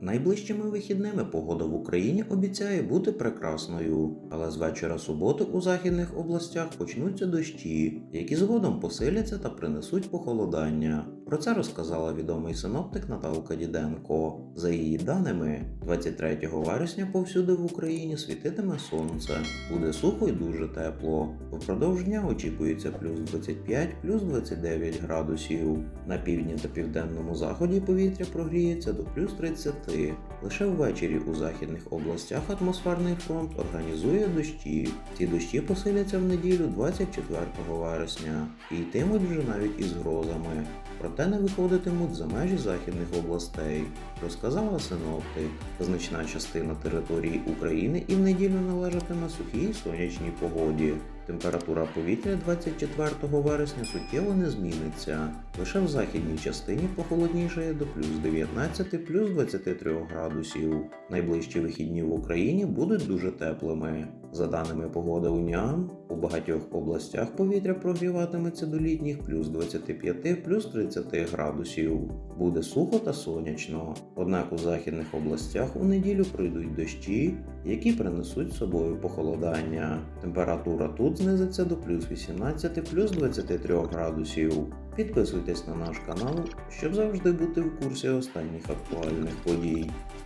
Найближчими вихідними погода в Україні обіцяє бути прекрасною, але з вечора суботи у західних областях почнуться дощі, які згодом посиляться та принесуть похолодання. Про це розказала відомий синоптик Наталка Діденко. За її даними, 23 вересня повсюди в Україні світитиме сонце, буде сухо й дуже тепло. Впродовж дня очікується плюс 25, плюс 29 градусів. На півдні та південному заході повітря прогріється до плюс 30. Лише ввечері у західних областях атмосферний фронт організує дощі. Ці дощі посиляться в неділю 24 вересня і йтимуть вже навіть із грозами. Проте не виходитимуть за межі західних областей, розказала синоптик. Значна частина території України і в неділю належатиме сухій сонячній погоді. Температура повітря 24 вересня суттєво не зміниться. Лише в західній частині похолоднішає до плюс 19 плюс 23 градусів. Найближчі вихідні в Україні будуть дуже теплими. За даними погоди Уніан, у багатьох областях повітря прогріватиметься до літніх плюс 25 плюс 30 градусів. Буде сухо та сонячно. Однак у західних областях у неділю пройдуть дощі, які принесуть з собою похолодання. Температура тут знизиться до плюс 18 плюс 23 градусів. Підписуйтесь на наш канал, щоб завжди бути в курсі останніх актуальних подій.